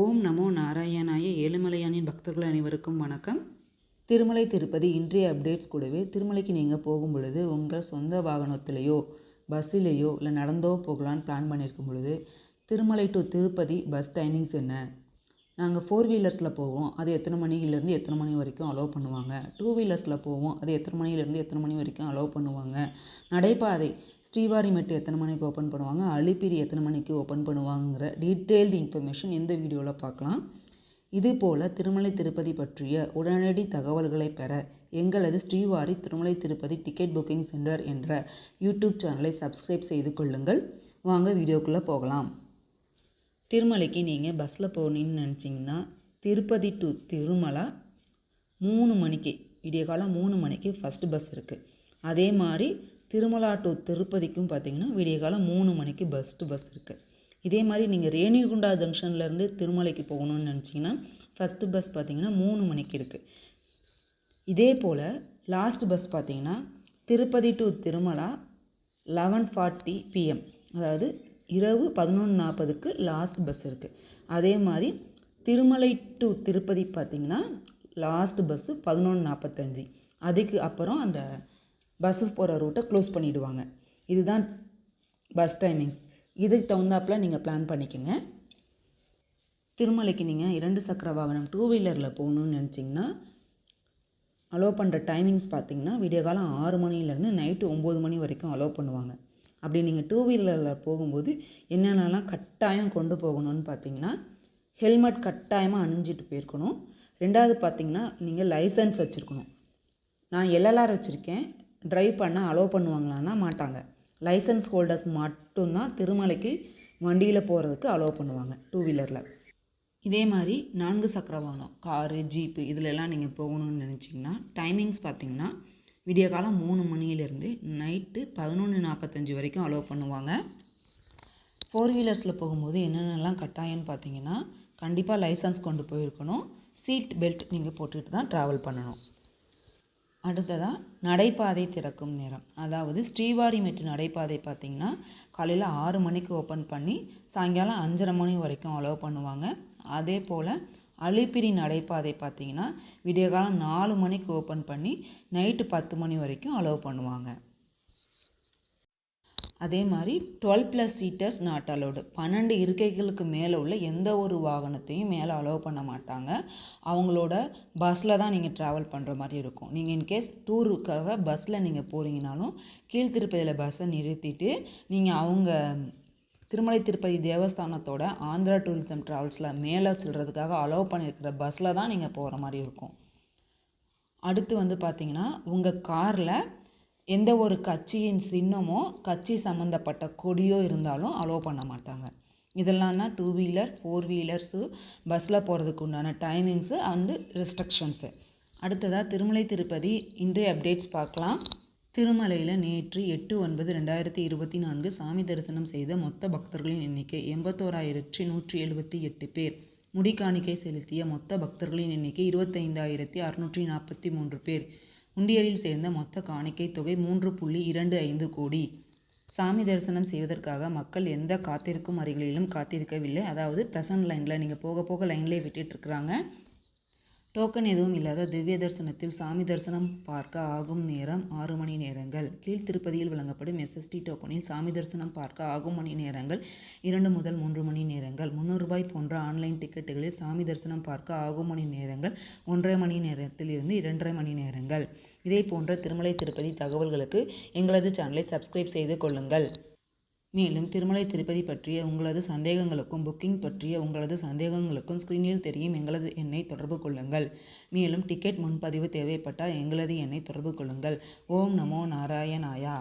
ஓம் நமோ நாராயணாய ஏழுமலையானின் பக்தர்கள் அனைவருக்கும் வணக்கம். திருமலை திருப்பதி இன்றைய அப்டேட்ஸ் கூடவே திருமலைக்கு நீங்கள் போகும் பொழுது உங்கள் சொந்த வாகனத்திலேயோ பஸ்ஸிலேயோ இல்லை நடந்தோ போகலான்னு பிளான் பண்ணியிருக்கும் பொழுது Tirumala to Tirupati bus timings என்ன? நாங்கள் ஃபோர் வீலர்ஸில் போவோம். அது எத்தனை மணிலேருந்து எத்தனை மணி வரைக்கும் அலோவ் பண்ணுவாங்க? டூ வீலர்ஸில் போவோம். அது எத்தனை மணிலேருந்து எத்தனை மணி வரைக்கும் அலோவ் பண்ணுவாங்க? நடைபாதை ஸ்ரீவாரிமெட்டு எத்தனை மணிக்கு ஓப்பன் பண்ணுவாங்க? அலிப்பிரி எத்தனை மணிக்கு ஓப்பன் பண்ணுவாங்கிற டீட்டெயில்டு இன்ஃபர்மேஷன் இந்த வீடியோவில் பார்க்கலாம். இது போல் திருமலை திருப்பதி பற்றிய உடனடி தகவல்களை பெற எங்களது Srivari Tirumala Tirupati ticket booking center என்ற யூடியூப் சேனலை சப்ஸ்கிரைப் செய்து கொள்ளுங்கள். வாங்க வீடியோக்குள்ளே போகலாம். திருமலைக்கு நீங்கள் பஸ்ஸில் போகணுன்னு நினச்சிங்கன்னா திருப்பதி டு திருமலா மூணு மணிக்கு விடிய காலம் மூணு மணிக்கு ஃபஸ்ட்டு பஸ் இருக்குது அதே மாதிரி திருமலா டு திருப்பதிக்கும் பார்த்தீங்கன்னா விடிய காலம் மூணு மணிக்கு ஃபஸ்ட்டு பஸ் இருக்குது இதே மாதிரி நீங்கள் ரேணிகுண்டா ஜங்ஷன்லேருந்து திருமலைக்கு போகணும்னு நினச்சிங்கன்னா ஃபஸ்ட்டு பஸ் பார்த்தீங்கன்னா மூணு மணிக்கு இருக்குது இதே போல் லாஸ்ட் பஸ் பார்த்தீங்கன்னா Tirupati to Tirumala eleven forty P M அதாவது இரவு பதினொன்று நாற்பதுக்கு லாஸ்ட் பஸ் இருக்குது அதே மாதிரி திருமலை டு திருப்பதி பார்த்திங்கன்னா லாஸ்ட் பஸ்ஸு பதினொன்று நாற்பத்தஞ்சு. அதுக்கு அப்புறம் அந்த பஸ்ஸு போகிற ரூட்டை க்ளோஸ் பண்ணிவிடுவாங்க இதுதான் பஸ் டைமிங். இதுக்கு தகுந்தாப்பில் நீங்கள் பிளான் பண்ணிக்கோங்க. திருமலைக்கு நீங்கள் இரண்டு சக்கர வாகனம் டூ வீலரில் போகணுன்னு நினச்சிங்கன்னா அலோவ் பண்ணுற டைமிங்ஸ் பார்த்தீங்கன்னா விடிய காலம் ஆறு மணிலேருந்து நைட்டு ஒம்பது மணி வரைக்கும் அலோவ் பண்ணுவாங்க. அப்படி நீங்கள் டூ வீலரில் போகும்போது என்னென்னலாம் கட்டாயம் கொண்டு போகணும்னு பார்த்தீங்கன்னா ஹெல்மெட் கட்டாயமாக அணிஞ்சிட்டு போயிருக்கணும். ரெண்டாவது பார்த்தீங்கன்னா நீங்கள் லைசன்ஸ் வச்சுருக்கணும். நான் எல்எல்ஆர் வச்சுருக்கேன். ட்ரைவ் பண்ண அலோவ் பண்ணுவாங்களான்னா மாட்டாங்க. லைசன்ஸ் ஹோல்டர்ஸ் மட்டும்தான் திருமலைக்கு வண்டியில் போகிறதுக்கு அலோவ் பண்ணுவாங்க டூ வீலரில் இதே மாதிரி நான்கு சக்கர வாகனம் காரு ஜீப்பு இதிலெல்லாம் நீங்கள் போகணும்னு நினச்சிங்கன்னா டைமிங்ஸ் பார்த்தீங்கன்னா விடிய காலம் மூணு மணியிலேருந்து நைட்டு பதினொன்று நாற்பத்தஞ்சு வரைக்கும் அலோவ் பண்ணுவாங்க. ஃபோர் வீலர்ஸில் போகும்போது என்னென்னலாம் கட்டாயம்னு பார்த்தீங்கன்னா கண்டிப்பாக லைசன்ஸ் கொண்டு போயிருக்கணும். சீட் பெல்ட் நீங்கள் போட்டுக்கிட்டு தான் ட்ராவல் பண்ணணும். அடுத்ததாக நடைபாதை திறக்கும் நேரம். அதாவது ஸ்ரீவாரிமெட்டு நடைபாதை பார்த்திங்கன்னா காலையில் ஆறு மணிக்கு ஓப்பன் பண்ணி சாயங்காலம் அஞ்சரை மணி வரைக்கும் அலோவ் பண்ணுவாங்க. அதே போல் அலிப்பிரி நடைபாதை பார்த்திங்கன்னா விடியகாலம் நாலு மணிக்கு ஓப்பன் பண்ணி நைட்டு பத்து மணி வரைக்கும் அலோவ் பண்ணுவாங்க. அதே மாதிரி twelve plus seaters not allowed பன்னெண்டு இருக்கைகளுக்கு மேலே உள்ள எந்த ஒரு வாகனத்தையும் மேலே அலோவ் பண்ண மாட்டாங்க. அவங்களோட பஸ்ஸில் தான் நீங்கள் ட்ராவல் பண்ணுற மாதிரி இருக்கும். நீங்கள் இன்கேஸ் டூருக்காக பஸ்ஸில் நீங்கள் போகிறீங்கனாலும் கீழ்த்திருப்பதியில் பஸ்ஸை நிறுத்திட்டு நீங்கள் அவங்க திருமலை திருப்பதி தேவஸ்தானத்தோட ஆந்திரா டூரிசம் ட்ராவல்ஸில் மேலே செல்கிறதுக்காக அலோவ் பண்ணியிருக்கிற பஸ்ஸில் தான் நீங்கள் போகிற மாதிரி இருக்கும். அடுத்து வந்து பார்த்திங்கன்னா உங்கள் காரில் எந்த ஒரு கட்சியின் சின்னமோ கட்சி சம்மந்தப்பட்ட கொடியோ இருந்தாலும் அலோவ் பண்ண மாட்டாங்க. இதெல்லாம் தான் டூ வீலர் ஃபோர் வீலர்ஸு பஸ்ஸில் போகிறதுக்கு உண்டான டைமிங்ஸு அண்டு ரெஸ்ட்ரிக்ஷன்ஸு அடுத்ததாக திருமலை திருப்பதி இன்றைய அப்டேட்ஸ் பார்க்கலாம். திருமலையில் நேற்று எட்டு ஒன்பது ரெண்டாயிரத்தி இருபத்தி நான்கு சாமி தரிசனம் செய்த மொத்த பக்தர்களின் எண்ணிக்கை எண்பத்தோராயிரத்தி நூற்றி எழுபத்தி எட்டு பேர். முடிக்காணிக்கை செலுத்திய மொத்த பக்தர்களின் எண்ணிக்கை இருபத்தைந்தாயிரத்தி அறுநூற்றி நாற்பத்தி மூன்று பேர். உண்டியலில் சேர்ந்த மொத்த காணிக்கை தொகை மூன்று புள்ளி இரண்டு ஐந்து கோடி. சாமி தரிசனம் செய்வதற்காக மக்கள் எந்த காத்திருக்கும் அறைகளிலும் காத்திருக்கவில்லை. அதாவது ப்ரெசன்ட் லைனில் நீங்கள் போக போக லைன்லேயே விட்டுட்ருக்குறாங்க டோக்கன் எதுவும் இல்லாத திவ்ய தரிசனத்தில் சாமி தரிசனம் பார்க்க ஆகும் நேரம் ஆறு மணி நேரங்கள். கீழ் திருப்பதியில் வழங்கப்படும் எஸ்எஸ்டி டோக்கனில் சாமி தரிசனம் பார்க்க ஆகும் மணி நேரங்கள் இரண்டு முதல் மூன்று மணி நேரங்கள். முந்நூறு ரூபாய் போன்ற ஆன்லைன் டிக்கெட்டுகளில் சாமி தரிசனம் பார்க்க ஆகும் மணி நேரங்கள் ஒன்றரை மணி நேரத்தில் இருந்து இரண்டரை மணி நேரங்கள். இதே போன்ற திருமலை திருப்பதி தகவல்களுக்கு எங்களது சேனலை சப்ஸ்கிரைப் செய்து கொள்ளுங்கள். மேலும் திருமலை திருப்பதி பற்றிய உங்களது சந்தேகங்களுக்கும் புக்கிங் பற்றிய உங்களது சந்தேகங்களுக்கும் ஸ்க்ரீனில் தெரியும் எங்களது எண்ணை தொடர்பு கொள்ளுங்கள். மேலும் டிக்கெட் முன்பதிவு தேவைப்பட்டால் எங்களது எண்ணை தொடர்பு கொள்ளுங்கள். ஓம் நமோ நாராயணாயா.